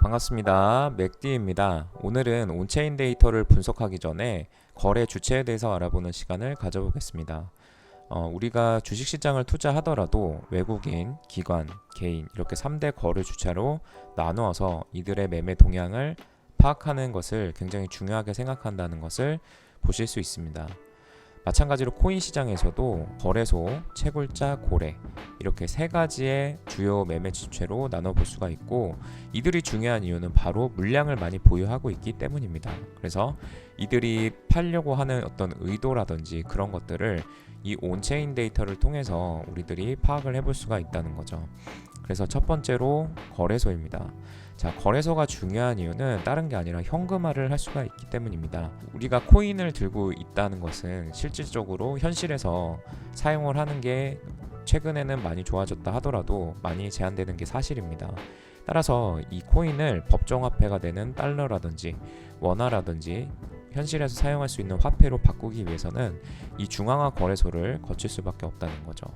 반갑습니다. 맥디입니다. 오늘은 온체인 데이터를 분석하기 전에 거래 주체에 대해서 알아보는 시간을 가져보겠습니다. 어, 우리가 주식시장을 투자하더라도 외국인, 기관, 개인 이렇게 3대 거래 주체로 나누어서 이들의 매매 동향을 파악하는 것을 굉장히 중요하게 생각한다는 것을 보실 수 있습니다. 마찬가지로 코인 시장에서도 거래소, 채굴자, 고래 이렇게 세 가지의 주요 매매 주체로 나눠볼 수가 있고 이들이 중요한 이유는 바로 물량을 많이 보유하고 있기 때문입니다. 그래서 이들이 팔려고 하는 어떤 의도라든지 그런 것들을 이 온체인 데이터를 통해서 우리들이 파악을 해볼 수가 있다는 거죠. 그래서 첫 번째로 거래소입니다. 자, 거래소가 중요한 이유는 다른 게 아니라 현금화를 할 수가 있기 때문입니다. 우리가 코인을 들고 있다는 것은 실질적으로 현실에서 사용을 하는 게 최근에는 많이 좋아졌다 하더라도 많이 제한되는 게 사실입니다. 따라서 이 코인을 법정화폐가 되는 달러라든지 원화라든지 현실에서 사용할 수 있는 화폐로 바꾸기 위해서는 이 중앙화 거래소를 거칠 수밖에 없다는 거죠.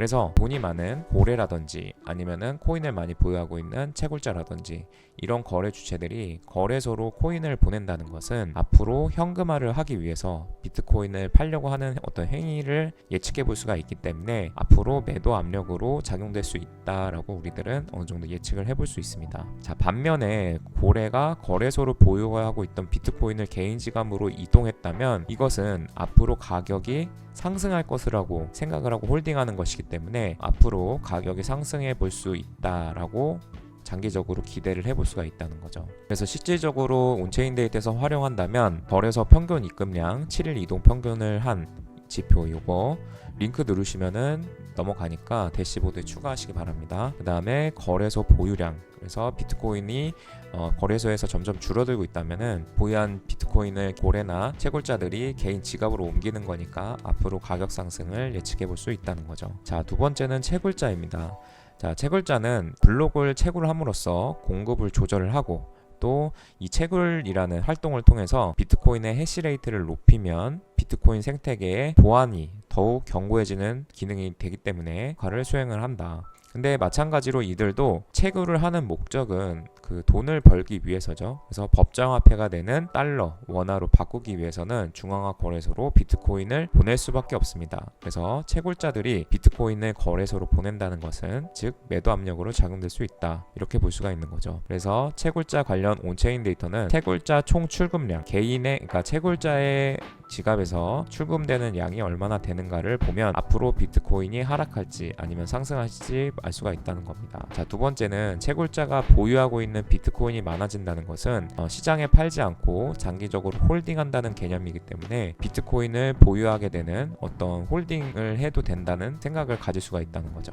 그래서 돈이 많은 고래라든지 아니면은 코인을 많이 보유하고 있는 채굴자라든지 이런 거래 주체들이 거래소로 코인을 보낸다는 것은 앞으로 현금화를 하기 위해서 비트코인을 팔려고 하는 어떤 행위를 예측해 볼 수가 있기 때문에 앞으로 매도 압력으로 작용될 수 있다라고 우리들은 어느 정도 예측을 해볼 수 있습니다. 자, 반면에 고래가 거래소로 보유하고 있던 비트코인을 개인 지갑으로 이동했다면 이것은 앞으로 가격이 상승할 것이라고 생각을 하고 홀딩하는 것이기 때문에 앞으로 가격이 상승해 볼 수 있다라고 장기적으로 기대를 해볼 수가 있다는 거죠. 그래서 실질적으로 온체인 데이터에서 활용한다면 거래소 평균 입금량 7일 이동 평균을 한 지표 요거 링크 누르시면은 넘어가니까 대시보드에 추가하시기 바랍니다. 그 다음에 거래소 보유량 그래서 비트코인이 어, 거래소에서 점점 줄어들고 있다면은 보유한 비트코인을 고래나 채굴자들이 개인 지갑으로 옮기는 거니까 앞으로 가격 상승을 예측해 볼 수 있다는 거죠. 자, 두 번째는 채굴자입니다. 자, 채굴자는 블록을 채굴함으로써 공급을 조절을 하고 또 이 채굴이라는 활동을 통해서 비트코인의 해시레이트를 높이면 비트코인 생태계의 보안이 더욱 견고해지는 기능이 되기 때문에 과를 수행을 한다. 근데 마찬가지로 이들도 채굴을 하는 목적은 그 돈을 벌기 위해서죠. 그래서 법정화폐가 되는 달러, 원화로 바꾸기 위해서는 중앙화 거래소로 비트코인을 보낼 수밖에 없습니다. 그래서 채굴자들이 비트코인을 거래소로 보낸다는 것은 즉 매도 압력으로 작용될 수 있다. 이렇게 볼 수가 있는 거죠. 그래서 채굴자 관련 온체인 데이터는 채굴자 총 출금량, 개인의 그러니까 채굴자의 지갑에서 출금되는 양이 얼마나 되는가를 보면 앞으로 비트코인이 하락할지 아니면 상승할지 알 수가 있다는 겁니다. 자, 두 번째는 채굴자가 보유하고 있는 비트코인이 많아진다는 것은 어, 시장에 팔지 않고 장기적으로 홀딩한다는 개념이기 때문에 비트코인을 보유하게 되는 어떤 홀딩을 해도 된다는 생각을 가질 수가 있다는 거죠.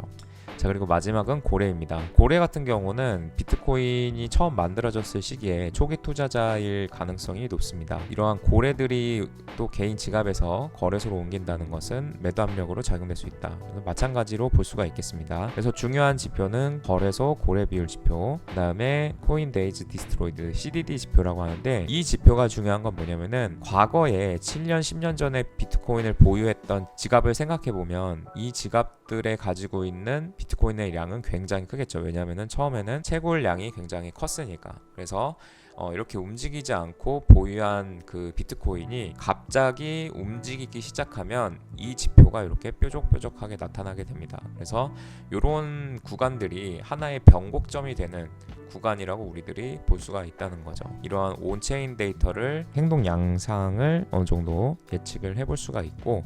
자 그리고 마지막은 고래입니다. 고래 같은 경우는 비트 코인이 처음 만들어졌을 시기에 초기 투자자일 가능성이 높습니다. 이러한 고래들이 또 개인 지갑에서 거래소로 옮긴다는 것은 매도 압력으로 작용될 수 있다. 마찬가지로 볼 수가 있겠습니다. 그래서 중요한 지표는 거래소 고래 비율 지표, 그 다음에 코인 데이즈 디스트로이드 CDD 지표라고 하는데 이 지표가 중요한 건 뭐냐면은 과거에 7년, 10년 전에 비트코인을 보유했던 지갑을 생각해 보면 이 지갑들에 가지고 있는 비트코인의 양은 굉장히 크겠죠. 왜냐하면 처음에는 채굴 량이 굉장히 컸으니까. 그래서 어, 이렇게 움직이지 않고 보유한 그 비트코인이 갑자기 움직이기 시작하면 이 지표가 이렇게 뾰족뾰족하게 나타나게 됩니다. 그래서 이런 구간들이 하나의 변곡점이 되는 구간이라고 우리들이 볼 수가 있다는 거죠. 이러한 온체인 데이터를 행동 양상을 어느 정도 예측을 해볼 수가 있고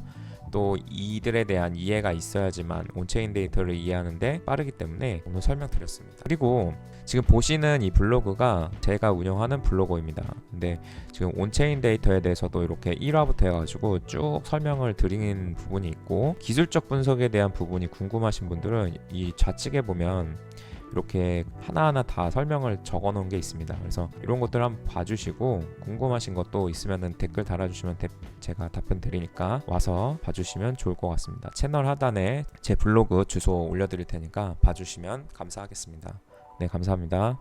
또 이들에 대한 이해가 있어야지만 온체인 데이터를 이해하는데 빠르기 때문에 오늘 설명드렸습니다. 그리고 지금 보시는 이 블로그가 제가 운영하는 블로그입니다. 근데 지금 온체인 데이터에 대해서도 이렇게 1화부터 해가지고 쭉 설명을 드리는 부분이 있고 기술적 분석에 대한 부분이 궁금하신 분들은 이 좌측에 보면 이렇게 하나하나 다 설명을 적어 놓은 게 있습니다. 그래서 이런 것들 한번 봐주시고 궁금하신 것도 있으면 댓글 달아주시면 대- 제가 답변 드리니까 와서 봐주시면 좋을 것 같습니다. 채널 하단에 제 블로그 주소 올려드릴 테니까 봐주시면 감사하겠습니다. 네, 감사합니다.